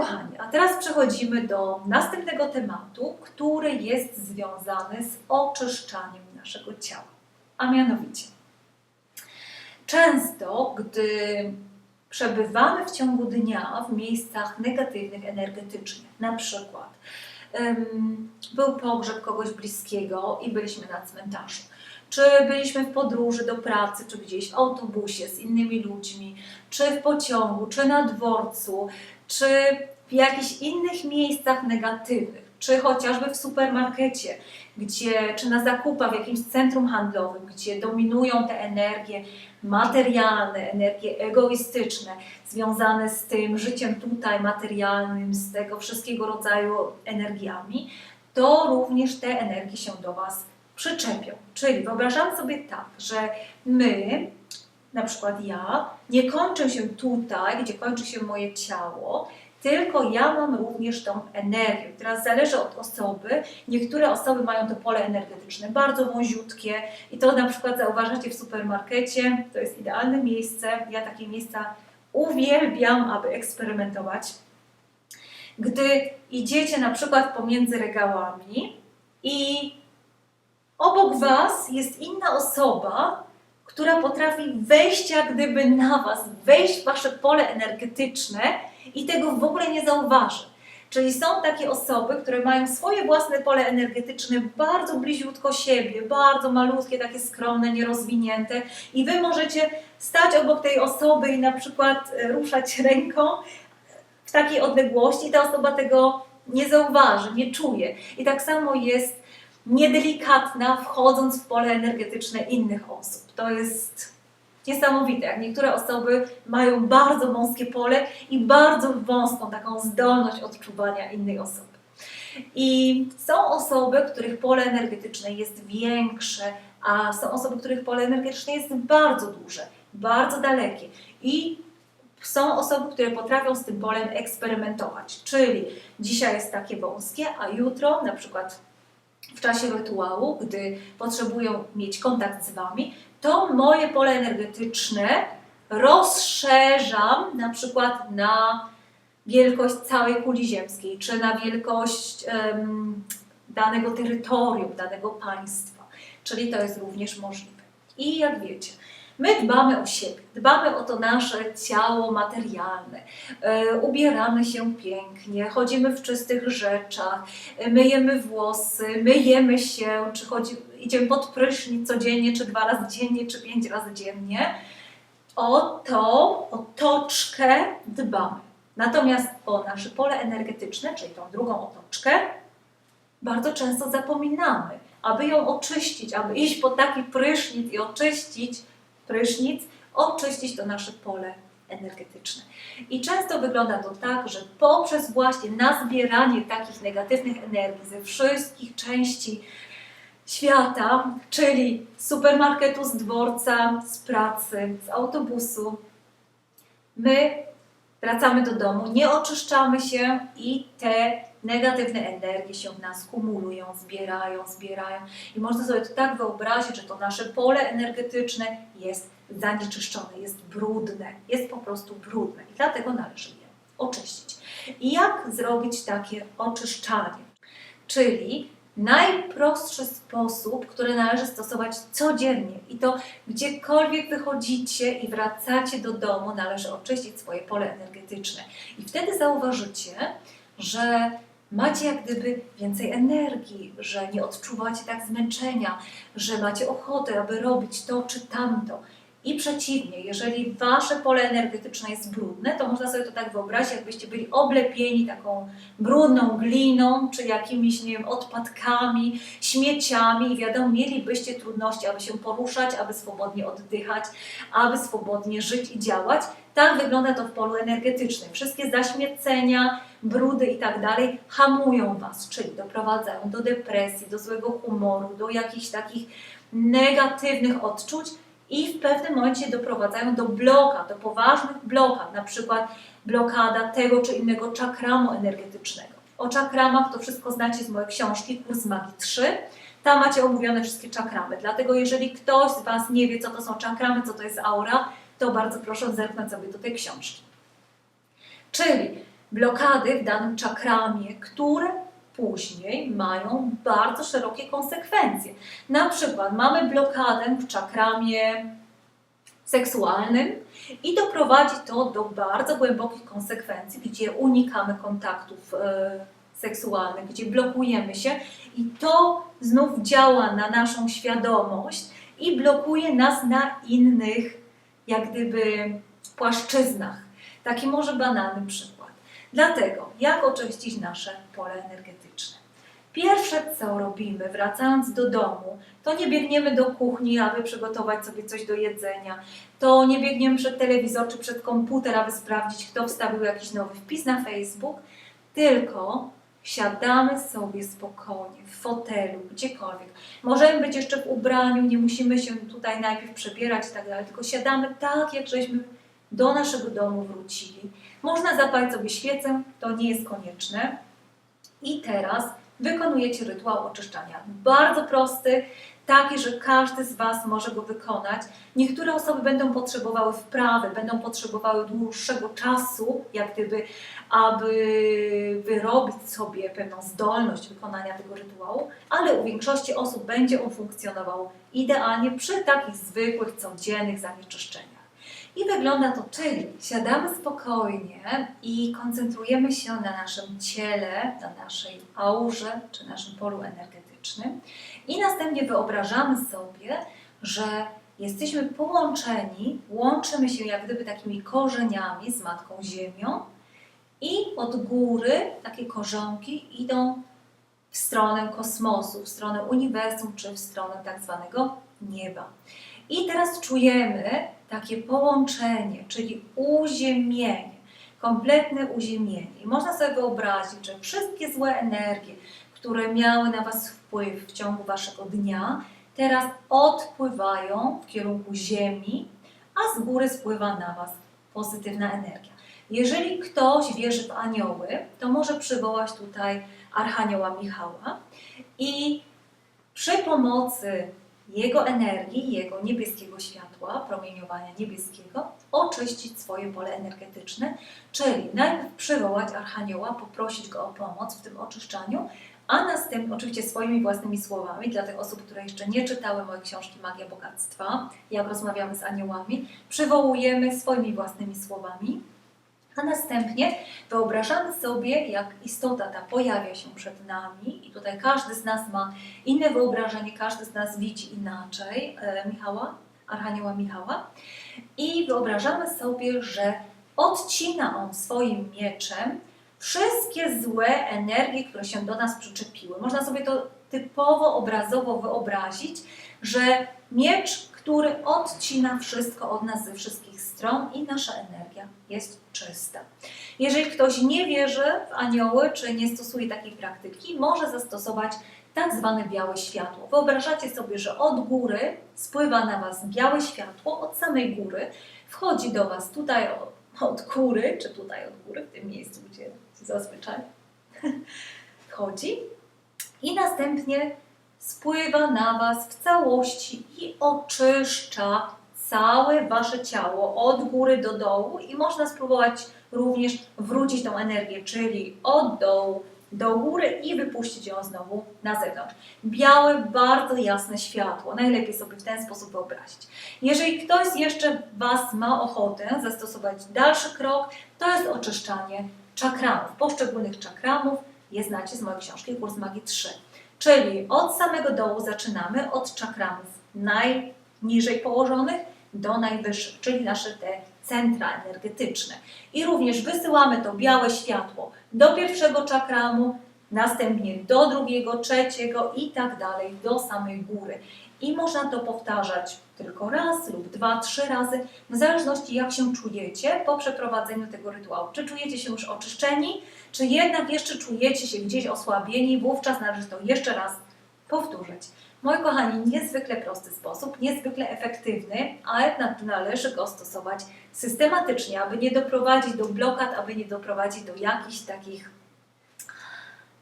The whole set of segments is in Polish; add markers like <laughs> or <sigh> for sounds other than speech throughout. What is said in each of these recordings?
kochani, a teraz przechodzimy do następnego tematu, który jest związany z oczyszczaniem naszego ciała. A mianowicie, często, gdy przebywamy w ciągu dnia w miejscach negatywnych energetycznie, na przykład em, był pogrzeb kogoś bliskiego i byliśmy na cmentarzu, czy byliśmy w podróży do pracy, czy gdzieś w autobusie z innymi ludźmi, czy w pociągu, czy na dworcu, czy w jakichś innych miejscach negatywnych, czy chociażby w supermarkecie, gdzie, czy na zakupach w jakimś centrum handlowym, gdzie dominują te energie materialne, energie egoistyczne, związane z tym życiem tutaj materialnym, z tego wszystkiego rodzaju energiami, to również te energie się do Was przyczepią. Czyli wyobrażam sobie tak, że my, na przykład ja, nie kończę się tutaj, gdzie kończy się moje ciało, tylko ja mam również tą energię. Teraz zależy od osoby. Niektóre osoby mają to pole energetyczne bardzo wąziutkie i to na przykład zauważacie w supermarkecie. To jest idealne miejsce. Ja takie miejsca uwielbiam, aby eksperymentować. Gdy idziecie na przykład pomiędzy regałami i obok Was jest inna osoba, która potrafi wejść jak gdyby na Was, wejść w Wasze pole energetyczne i tego w ogóle nie zauważy. Czyli są takie osoby, które mają swoje własne pole energetyczne bardzo bliziutko siebie, bardzo malutkie, takie skromne, nierozwinięte i Wy możecie stać obok tej osoby i na przykład e, ruszać ręką w takiej odległości i ta osoba tego nie zauważy, nie czuje. I tak samo jest niedelikatna, wchodząc w pole energetyczne innych osób. To jest niesamowite, jak niektóre osoby mają bardzo wąskie pole i bardzo wąską taką zdolność odczuwania innej osoby. I są osoby, których pole energetyczne jest większe, a są osoby, których pole energetyczne jest bardzo duże, bardzo dalekie. I są osoby, które potrafią z tym polem eksperymentować. Czyli dzisiaj jest takie wąskie, a jutro, na przykład w czasie rytuału, gdy potrzebują mieć kontakt z Wami, to moje pole energetyczne rozszerzam na przykład na wielkość całej kuli ziemskiej, czy na wielkość em, danego terytorium, danego państwa. Czyli to jest również możliwe. I jak wiecie, my dbamy o siebie, dbamy o to nasze ciało materialne, e, ubieramy się pięknie, chodzimy w czystych rzeczach, e, myjemy włosy, myjemy się, czy chodzi, idziemy pod prysznic codziennie, czy dwa razy dziennie, czy pięć razy dziennie. O tą otoczkę dbamy. Natomiast o nasze pole energetyczne, czyli tą drugą otoczkę, bardzo często zapominamy. Aby ją oczyścić, aby iść pod taki prysznic i oczyścić prysznic, oczyścić to nasze pole energetyczne. I często wygląda to tak, że poprzez właśnie nazbieranie takich negatywnych energii ze wszystkich części świata, czyli z supermarketu, z dworca, z pracy, z autobusu, my wracamy do domu, nie oczyszczamy się i te negatywne energie się w nas kumulują, zbierają, zbierają. I można sobie to tak wyobrazić, że to nasze pole energetyczne jest zanieczyszczone, jest brudne, jest po prostu brudne i dlatego należy je oczyścić. I jak zrobić takie oczyszczanie? Czyli najprostszy sposób, który należy stosować codziennie i to gdziekolwiek wychodzicie i wracacie do domu, należy oczyścić swoje pole energetyczne. I wtedy zauważycie, że macie jak gdyby więcej energii, że nie odczuwacie tak zmęczenia, że macie ochotę, aby robić to czy tamto. I przeciwnie, jeżeli wasze pole energetyczne jest brudne, to można sobie to tak wyobrazić, jakbyście byli oblepieni taką brudną gliną, czy jakimiś, nie wiem, odpadkami, śmieciami i wiadomo, mielibyście trudności, aby się poruszać, aby swobodnie oddychać, aby swobodnie żyć i działać. Tak wygląda to w polu energetycznym. Wszystkie zaśmiecenia, brudy i tak dalej hamują was, czyli doprowadzają do depresji, do złego humoru, do jakichś takich negatywnych odczuć i w pewnym momencie doprowadzają do blokad, do poważnych blokad, na przykład blokada tego czy innego czakramu energetycznego. O czakramach to wszystko znacie z mojej książki Kurs Magii 3. Tam macie omówione wszystkie czakramy. Dlatego jeżeli ktoś z Was nie wie, co to są czakramy, co to jest aura, to bardzo proszę zerknąć sobie do tej książki. Czyli blokady w danym czakramie, które później mają bardzo szerokie konsekwencje. Na przykład mamy blokadę w czakramie seksualnym i doprowadzi to do bardzo głębokich konsekwencji, gdzie unikamy kontaktów e, seksualnych, gdzie blokujemy się i to znów działa na naszą świadomość i blokuje nas na innych, jak gdyby, płaszczyznach. Taki może banalny przykład. Dlatego, jak oczyścić nasze pole energetyczne? Pierwsze, co robimy, wracając do domu, to nie biegniemy do kuchni, aby przygotować sobie coś do jedzenia. To nie biegniemy przed telewizor czy przed komputer, aby sprawdzić, kto wstawił jakiś nowy wpis na Facebook, tylko siadamy sobie spokojnie w fotelu, gdziekolwiek. Możemy być jeszcze w ubraniu, nie musimy się tutaj najpierw przebierać i tak dalej, tylko siadamy tak, jak żeśmy do naszego domu wrócili. Można zapalić sobie świecę, to nie jest konieczne. I teraz wykonujecie rytuał oczyszczania. Bardzo prosty, taki, że każdy z Was może go wykonać. Niektóre osoby będą potrzebowały wprawy, będą potrzebowały dłuższego czasu, jak gdyby, aby wyrobić sobie pewną zdolność wykonania tego rytuału, ale u większości osób będzie on funkcjonował idealnie przy takich zwykłych, codziennych zanieczyszczeniach. I wygląda to, czyli siadamy spokojnie i koncentrujemy się na naszym ciele, na naszej aurze czy naszym polu energetycznym. I następnie wyobrażamy sobie, że jesteśmy połączeni, łączymy się jak gdyby takimi korzeniami z Matką Ziemią i od góry takie korzonki idą w stronę kosmosu, w stronę uniwersum czy w stronę tak zwanego nieba. I teraz czujemy takie połączenie, czyli uziemienie, kompletne uziemienie. I można sobie wyobrazić, że wszystkie złe energie, które miały na Was wpływ w ciągu Waszego dnia, teraz odpływają w kierunku Ziemi, a z góry spływa na Was pozytywna energia. Jeżeli ktoś wierzy w anioły, to może przywołać tutaj Archanioła Michała i przy pomocy jego energii, jego niebieskiego światła, promieniowania niebieskiego, oczyścić swoje pole energetyczne, czyli najpierw przywołać Archanioła, poprosić go o pomoc w tym oczyszczaniu, a następnie oczywiście swoimi własnymi słowami, dla tych osób, które jeszcze nie czytały mojej książki Magia Bogactwa, jak rozmawiamy z aniołami, przywołujemy swoimi własnymi słowami, a następnie wyobrażamy sobie, jak istota ta pojawia się przed nami i tutaj każdy z nas ma inne wyobrażenie, każdy z nas widzi inaczej e, Michała, Archanioła Michała i wyobrażamy sobie, że odcina on swoim mieczem wszystkie złe energie, które się do nas przyczepiły. Można sobie to typowo, obrazowo wyobrazić, że miecz, który odcina wszystko od nas ze wszystkich stron i nasza energia jest czysta. Jeżeli ktoś nie wierzy w anioły, czy nie stosuje takiej praktyki, może zastosować tak zwane białe światło. Wyobrażacie sobie, że od góry spływa na Was białe światło, od samej góry, wchodzi do Was tutaj od góry, czy tutaj od góry, w tym miejscu, gdzie zazwyczaj <laughs> wchodzi, i następnie spływa na Was w całości i oczyszcza całe Wasze ciało od góry do dołu i można spróbować również wrócić tą energię, czyli od dołu do góry i wypuścić ją znowu na zewnątrz. Białe, bardzo jasne światło. Najlepiej sobie w ten sposób wyobrazić. Jeżeli ktoś jeszcze Was ma ochotę zastosować dalszy krok, to jest oczyszczanie czakramów, poszczególnych czakramów. Je znacie z mojej książki Kurs Magii 3. Czyli od samego dołu zaczynamy, od czakramów najniżej położonych do najwyższych, czyli nasze te centra energetyczne. I również wysyłamy to białe światło do pierwszego czakramu, następnie do drugiego, trzeciego i tak dalej, do samej góry. I można to powtarzać tylko raz lub dwa, trzy razy, w zależności jak się czujecie po przeprowadzeniu tego rytuału. Czy czujecie się już oczyszczeni, czy jednak jeszcze czujecie się gdzieś osłabieni, wówczas należy to jeszcze raz powtórzyć. Moi kochani, niezwykle prosty sposób, niezwykle efektywny, ale należy go stosować systematycznie, aby nie doprowadzić do blokad, aby nie doprowadzić do jakichś takich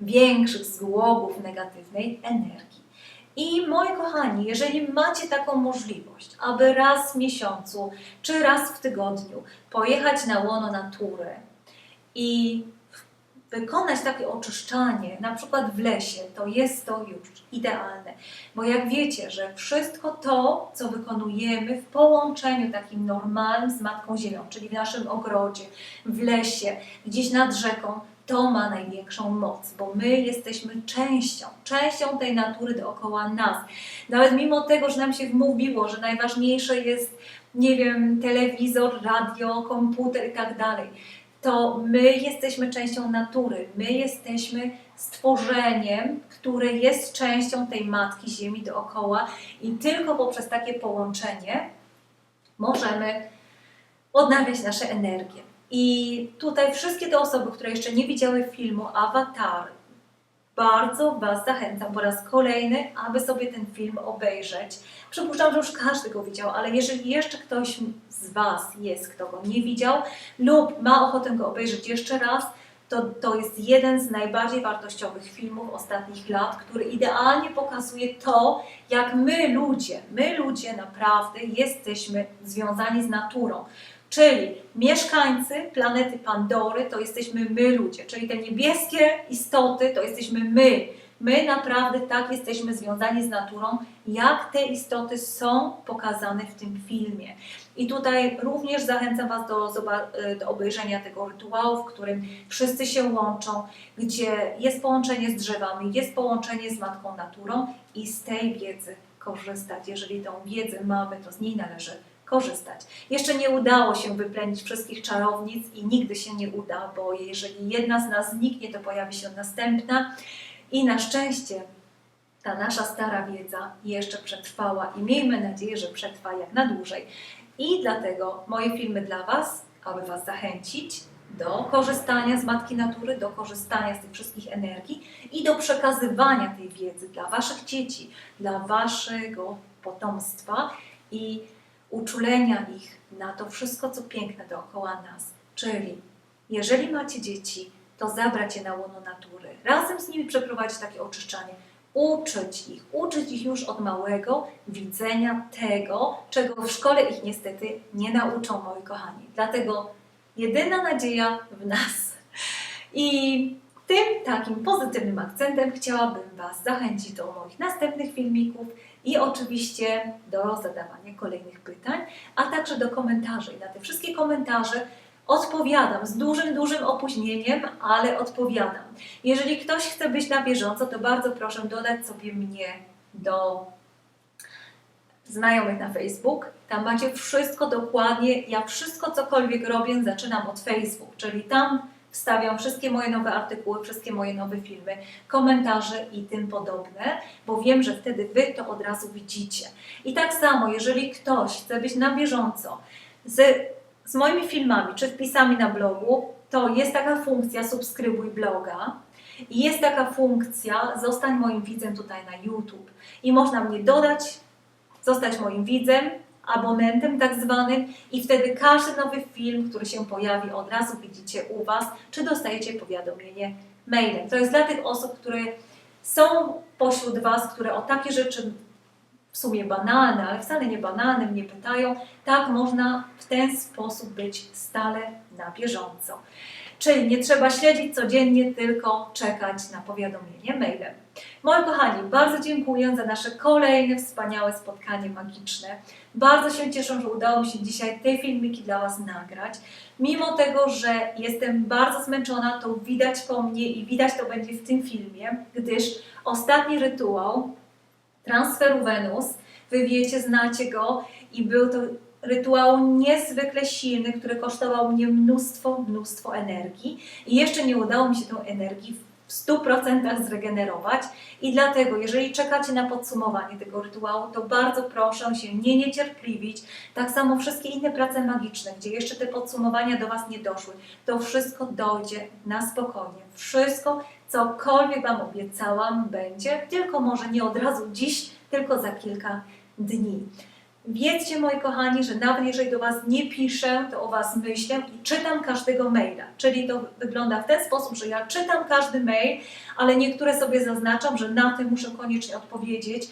większych złogów negatywnej energii. I moi kochani, jeżeli macie taką możliwość, aby raz w miesiącu czy raz w tygodniu pojechać na łono natury i wykonać takie oczyszczanie, na przykład w lesie, to jest to już idealne. Bo jak wiecie, że wszystko to, co wykonujemy w połączeniu takim normalnym z Matką Ziemią, czyli w naszym ogrodzie, w lesie, gdzieś nad rzeką, to ma największą moc, bo my jesteśmy częścią, częścią tej natury dookoła nas. Nawet mimo tego, że nam się wmówiło, że najważniejsze jest, nie wiem, telewizor, radio, komputer i tak dalej, to my jesteśmy częścią natury, my jesteśmy stworzeniem, które jest częścią tej Matki Ziemi dookoła i tylko poprzez takie połączenie możemy odnawiać nasze energie. I tutaj wszystkie te osoby, które jeszcze nie widziały filmu Avatar, bardzo Was zachęcam po raz kolejny, aby sobie ten film obejrzeć. Przypuszczam, że już każdy go widział, ale jeżeli jeszcze ktoś z Was jest, kto go nie widział lub ma ochotę go obejrzeć jeszcze raz, to, to jest jeden z najbardziej wartościowych filmów ostatnich lat, który idealnie pokazuje to, jak my ludzie, my ludzie naprawdę jesteśmy związani z naturą. Czyli mieszkańcy planety Pandory to jesteśmy my ludzie, czyli te niebieskie istoty to jesteśmy my. My naprawdę tak jesteśmy związani z naturą, jak te istoty są pokazane w tym filmie. I tutaj również zachęcam Was do, do obejrzenia tego rytuału, w którym wszyscy się łączą, gdzie jest połączenie z drzewami, jest połączenie z Matką Naturą i z tej wiedzy korzystać. Jeżeli tą wiedzę mamy, to z niej należy korzystać. Jeszcze nie udało się wyplenić wszystkich czarownic i nigdy się nie uda, bo jeżeli jedna z nas zniknie, to pojawi się następna. I na szczęście ta nasza stara wiedza jeszcze przetrwała i miejmy nadzieję, że przetrwa jak na dłużej. I dlatego moje filmy dla Was, aby Was zachęcić do korzystania z Matki Natury, do korzystania z tych wszystkich energii i do przekazywania tej wiedzy dla Waszych dzieci, dla Waszego potomstwa i uczulenia ich na to wszystko, co piękne dookoła nas. Czyli jeżeli macie dzieci, to zabrać je na łono natury, razem z nimi przeprowadzić takie oczyszczanie, uczyć ich, uczyć ich już od małego widzenia tego, czego w szkole ich niestety nie nauczą, moi kochani. Dlatego jedyna nadzieja w nas. I tym takim pozytywnym akcentem chciałabym Was zachęcić do moich następnych filmików i oczywiście do zadawania kolejnych pytań, a także do komentarzy. I na te wszystkie komentarze odpowiadam z dużym, dużym opóźnieniem, ale odpowiadam. Jeżeli ktoś chce być na bieżąco, to bardzo proszę dodać sobie mnie do znajomych na Facebook. Tam macie wszystko dokładnie. Ja wszystko, cokolwiek robię, zaczynam od Facebook, czyli tam wstawiam wszystkie moje nowe artykuły, wszystkie moje nowe filmy, komentarze i tym podobne, bo wiem, że wtedy Wy to od razu widzicie. I tak samo, jeżeli ktoś chce być na bieżąco z, z moimi filmami czy wpisami na blogu, to jest taka funkcja subskrybuj bloga. I jest taka funkcja zostań moim widzem tutaj na YouTube. I można mnie dodać, zostać moim widzem, abonentem tak zwanym i wtedy każdy nowy film, który się pojawi, od razu widzicie u Was, czy dostajecie powiadomienie mailem. To jest dla tych osób, które są pośród Was, które o takie rzeczy w sumie banalne, ale wcale nie banalne, mnie pytają. Tak można w ten sposób być stale na bieżąco. Czyli nie trzeba śledzić codziennie, tylko czekać na powiadomienie mailem. Moi kochani, bardzo dziękuję za nasze kolejne wspaniałe spotkanie magiczne. Bardzo się cieszę, że udało mi się dzisiaj te filmiki dla Was nagrać. Mimo tego, że jestem bardzo zmęczona, to widać po mnie i widać to będzie w tym filmie, gdyż ostatni rytuał transferu Wenus, Wy wiecie, znacie go i był to rytuał niezwykle silny, który kosztował mnie mnóstwo, mnóstwo energii i jeszcze nie udało mi się tą energię w 100% zregenerować i dlatego, jeżeli czekacie na podsumowanie tego rytuału, to bardzo proszę się nie niecierpliwić. Tak samo wszystkie inne prace magiczne, gdzie jeszcze te podsumowania do Was nie doszły, to wszystko dojdzie na spokojnie. Wszystko, cokolwiek Wam obiecałam, będzie, tylko może nie od razu dziś, tylko za kilka dni. Wiedzcie, moi kochani, że nawet jeżeli do Was nie piszę, to o Was myślę i czytam każdego maila. Czyli to wygląda w ten sposób, że ja czytam każdy mail, ale niektóre sobie zaznaczam, że na tym muszę koniecznie odpowiedzieć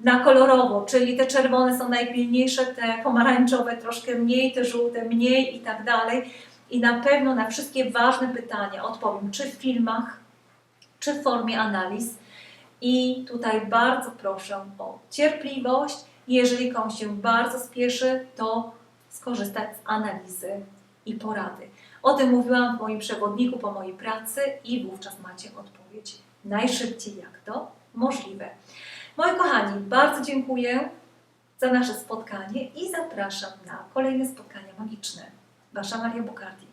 na kolorowo, czyli te czerwone są najpilniejsze, te pomarańczowe troszkę mniej, te żółte mniej i tak dalej. i na pewno na wszystkie ważne pytania odpowiem, czy w filmach, czy w formie analiz. I tutaj bardzo proszę o cierpliwość. Jeżeli komuś się bardzo spieszy, to skorzystać z analizy i porady. O tym mówiłam w moim przewodniku po mojej pracy i wówczas macie odpowiedź najszybciej jak to możliwe. Moi kochani, bardzo dziękuję za nasze spotkanie i zapraszam na kolejne spotkania magiczne. Wasza Maria Bukardi.